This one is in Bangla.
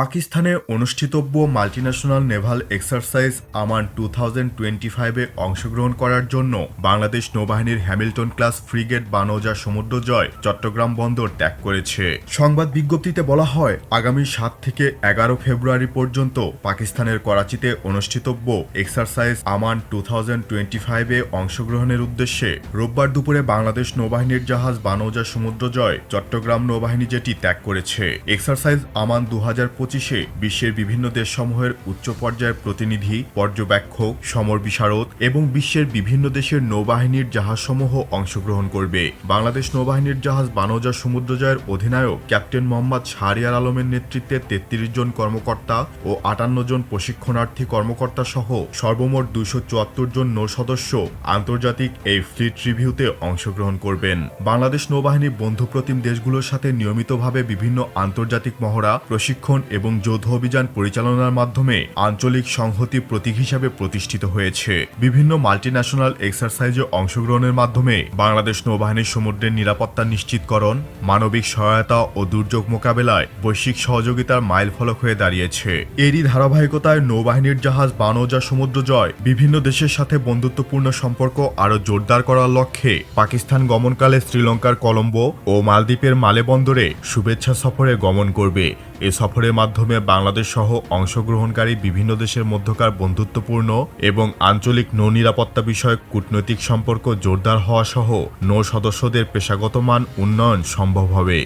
পাকিস্তানে অনুষ্ঠিতব্য multinational naval exercise Aman two thousand twenty ফাইভে অংশগ্রহণ করার জন্য বাংলাদেশ নৌবাহিনীর হ্যামিল্টন ক্লাস ফ্রিগেট বানৌজা সমুদ্র জয় চট্টগ্রাম বন্দর ত্যাগ করেছে। সংবাদ বিজ্ঞপ্তিতে বলা হয়, আগামী সাত থেকে এগারো ফেব্রুয়ারি পর্যন্ত পাকিস্তানের করাচিতে অনুষ্ঠিতব্য exercise Aman two thousand twenty ফাইভে অংশগ্রহণের উদ্দেশ্যে রোববার দুপুরে বাংলাদেশ নৌবাহিনীর জাহাজ বানৌজা সমুদ্র জয় চট্টগ্রাম নৌবাহিনী যেটি ত্যাগ করেছে। এক্সারসাইজ আমান দু হাজার পঁচিশে বিশ্বের বিভিন্ন দেশসমূহের উচ্চ পর্যায়ের প্রতিনিধি, পর্যবেক্ষক, সমর বিশারদ এবং বিশ্বের বিভিন্ন দেশের নৌবাহিনীর জাহাজসমূহ অংশগ্রহণ করবে। বাংলাদেশ নৌবাহিনীর জাহাজ বানৌজা সমুদ্রজয়ের অধিনায়ক ক্যাপ্টেন মোহাম্মদ শাহরিয়ার আলমের নেতৃত্বে তেত্রিশ জন কর্মকর্তা ও আটান্ন জন প্রশিক্ষণার্থী কর্মকর্তা সহ সর্বমোট দুশো চুয়াত্তর জন নৌ সদস্য আন্তর্জাতিক এই ফ্লিট রিভিউতে অংশগ্রহণ করবেন। বাংলাদেশ নৌবাহিনী বন্ধুপ্রতিম দেশগুলোর সাথে নিয়মিতভাবে বিভিন্ন আন্তর্জাতিক মহড়া, প্রশিক্ষণ এবং যৌথ অভিযান পরিচালনার মাধ্যমে আঞ্চলিক সংহতি প্রতীক হিসাবে প্রতিষ্ঠিত হয়েছে। বিভিন্ন মাল্টিন্যাশনাল এক্সারসাইজে অংশগ্রহণের মাধ্যমে বাংলাদেশ নৌবাহিনীর সমুদ্রের নিরাপত্তা নিশ্চিতকরণ, মানবিক সহায়তা ও দুর্যোগ মোকাবেলায় বৈশ্বিক সহযোগিতার মাইল ফলক হয়ে দাঁড়িয়েছে। এরই ধারাবাহিকতায় নৌবাহিনীর জাহাজ বানৌজা সমুদ্র জয়, বিভিন্ন দেশের সাথে বন্ধুত্বপূর্ণ সম্পর্ক আরও জোরদার করার লক্ষ্যে পাকিস্তান গমনকালে শ্রীলঙ্কার কলম্বো ও মালদ্বীপের মালে বন্দরে শুভেচ্ছা সফরে গমন করবে। এ সফরের মাধ্যমে বাংলাদেশ সহ অংশগ্রহণকারী বিভিন্ন দেশের মধ্যকার বন্ধুত্বপূর্ণ এবং আঞ্চলিক নৌ নিরাপত্তা বিষয়ক কূটনৈতিক সম্পর্ক জোরদার হওয়া সহ নৌ সদস্যদের পেশাগত মান উন্নয়ন সম্ভব হবে।